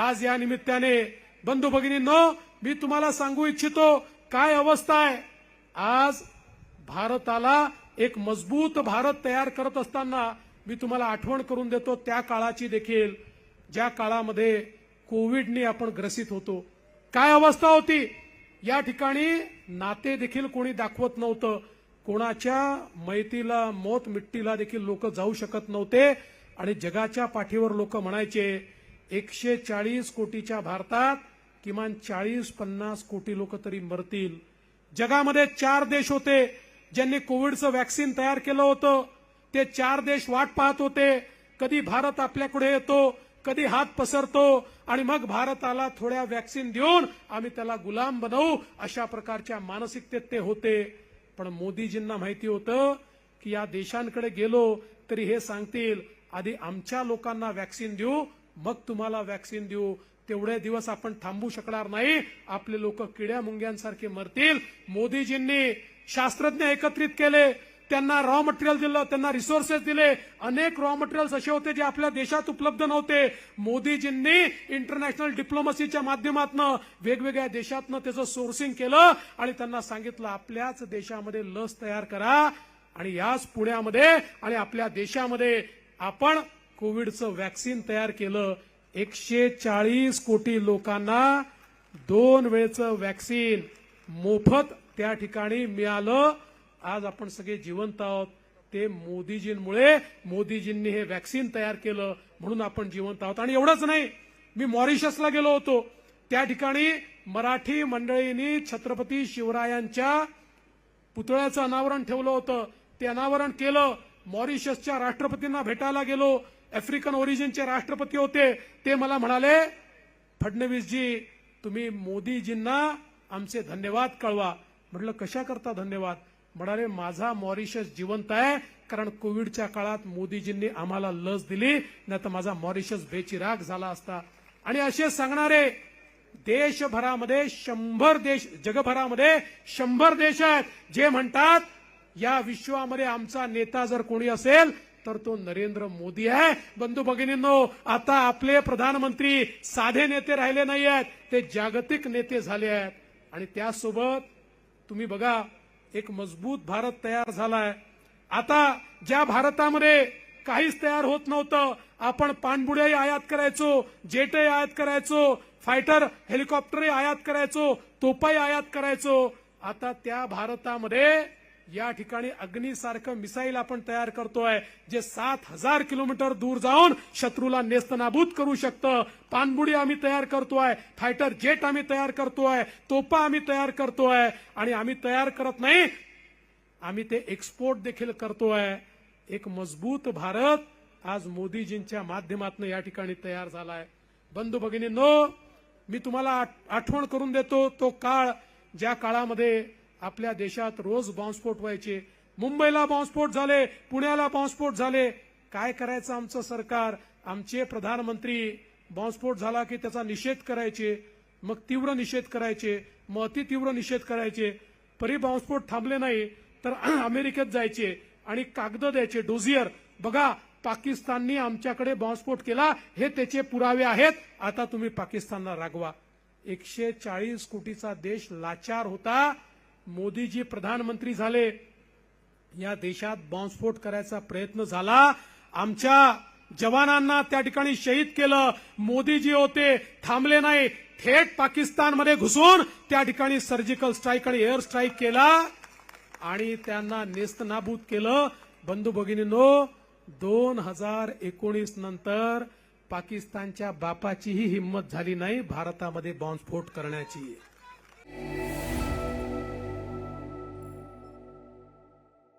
आज या निमित्ताने बंधू भगिनींनो मी तुम्हाला सांगू इच्छितो काय अवस्था आहे? आज भारताला एक मजबूत भारत तयार करत असताना मी तुम्हाला आठवण करून देतो त्या काळाची देखील ज्या काळामध्ये कोविडने आपण ग्रसित होतो. काय अवस्था होती? या ठिकाणी नाते देखील कोणी दाखवत नव्हतं. कोणाच्या मैतीला मोत मिट्टीला देखील लोक जाऊ शकत नव्हते. आणि जगाच्या पाठीवर लोक म्हणायचे एकशे चाळीस कोटीच्या भारतात किमान चाळीस पन्नास कोटी लोक तरी मरतील. जगामध्ये चार देश होते ज्यांनी कोविडचं वॅक्सिन तयार केलं होतं. ते चार देश वाट पाहत होते. कधी भारत आपल्याकडे येतो कधी हात पसरतो आणि मग भारताला थोड्या वॅक्सिन देऊन आम्ही त्याला गुलाम बनवू अशा प्रकारच्या मानसिकतेत ते होते. पण मोदीजींना माहिती होतं की या देशांकडे गेलो तरी हे सांगतील आधी आमच्या लोकांना वॅक्सिन देऊ मग तुम्हाला वॅक्सिन देऊ. तेवढे दिवस आपण थांबू शकणार नाही. आपले लोक किड्या मुंग्यांसारखे मरतील. मोदीजींनी शास्त्रज्ञ एकत्रित केले. त्यांना रॉ मटेरियल दिलं त्यांना रिसोर्सेस दिले. अनेक रॉ मटेरियल्स असे होते जे आपल्या देशात उपलब्ध नव्हते. मोदीजींनी इंटरनॅशनल डिप्लोमसीच्या माध्यमातून वेगवेगळ्या देशातनं त्याचं सोर्सिंग केलं आणि त्यांना सांगितलं आपल्याच देशामध्ये लस तयार करा आणि याच पुण्यामध्ये आणि आपल्या देशामध्ये आपण कोविडचं वॅक्सिन तयार केलं एकशे चाळीस कोटी लोकांना दोन वेळचं वॅक्सिन मोफत त्या ठिकाणी मिळालं. आज आपण सगळे जिवंत आहोत. ते मोदीजींमुळे मोदीजींनी हे वॅक्सिन तयार केलं म्हणून आपण जिवंत आहोत. आणि एवढंच नाही मी मॉरिशसला गेलो होतो. त्या ठिकाणी मराठी मंडळींनी छत्रपती शिवरायांच्या पुतळ्याचं अनावरण ठेवलं होतं. ते अनावरण केलं. मॉरिशसच्या राष्ट्रपतींना भेटायला गेलो. आफ्रिकन ओरिजिनचे राष्ट्रपती होते. ते मला म्हणाले फडणवीसजी तुम्ही मोदीजींना आमचे धन्यवाद कळवा. म्हटलं कशा करता धन्यवाद? म्हणाले माझा मॉरिशस जिवंत आहे कारण कोविडच्या काळात मोदीजींनी आम्हाला लस दिली नाही तर माझा मॉरिशस बेचिराग झाला असता. आणि असे सांगणारे देशभरामध्ये शंभर देश जगभरामध्ये शंभर देश आहेत जे म्हणतात या विश्वामध्ये आमचा नेता जर कोणी असेल तर तो नरेंद्र मोदी आहे. बंधू भगिनींनो आता आपले प्रधानमंत्री साधे नेते राहिले नाही आहेत ते जागतिक नेते झाले आहेत. आणि त्यासोबत तुम्ही बघा एक मजबूत भारत तयार झालाय. आता ज्या भारतामध्ये काहीच तयार होत नव्हतं आपण पाणबुड्याही आयात करायचो जेटही आयात करायचो फायटर हेलिकॉप्टरही आयात करायचो तोपाही आयात करायचो. आता त्या भारतामध्ये या ठिकाणी अग्नीसारखं मिसाईल आपण तयार करतोय जे सात हजार किलोमीटर दूर जाऊन शत्रूला नेस्तनाबूत करू शकतं. पाणबुडी आम्ही तयार करतोय फायटर जेट आम्ही तयार करतोय तोपा आम्ही तयार करतोय आणि आम्ही तयार करत नाही आम्ही ते एक्सपोर्ट देखील करतोय. एक मजबूत भारत आज मोदीजींच्या माध्यमातून या ठिकाणी तयार झालाय. बंधू भगिनींनो मी तुम्हाला आठ- आठवण करून देतो तो काळ ज्या काळामध्ये आपल्या देशात रोज बॉम्बस्फोट व्हायचे. मुंबईला बॉम्बस्फोट झाले पुण्याला बॉम्बस्फोट झाले. काय करायचं आमचं सरकार? आमचे प्रधानमंत्री बॉम्बस्फोट झाला की त्याचा निषेध करायचे. मग तीव्र निषेध करायचे. मग अतितीव्र निषेध करायचे. परी बॉम्बस्फोट थांबले नाही तर अमेरिकेत जायचे आणि कागद द्यायचे. डोझियर बघा पाकिस्ताननी आमच्याकडे बॉम्बस्फोट केला हे त्याचे पुरावे आहेत. आता तुम्ही पाकिस्तानला रागवा. एकशे चाळीस कोटीचा देश लाचार होता. मोदीजी प्रधानमंत्री झाले. या देशात बॉम्बस्फोट करायचा प्रयत्न झाला. आमच्या जवानांना त्या ठिकाणी शहीद केलं. मोदीजी होते थांबले नाही. थेट पाकिस्तानमध्ये घुसून त्या ठिकाणी सर्जिकल स्ट्राईक आणि एअर स्ट्राईक केला आणि त्यांना नेस्तनाबूत केलं. बंधू भगिनींनो दोन हजार एकोणीस नंतर पाकिस्तानच्या बापाचीही हिंमत झाली नाही भारतामध्ये बॉम्बस्फोट करण्याची.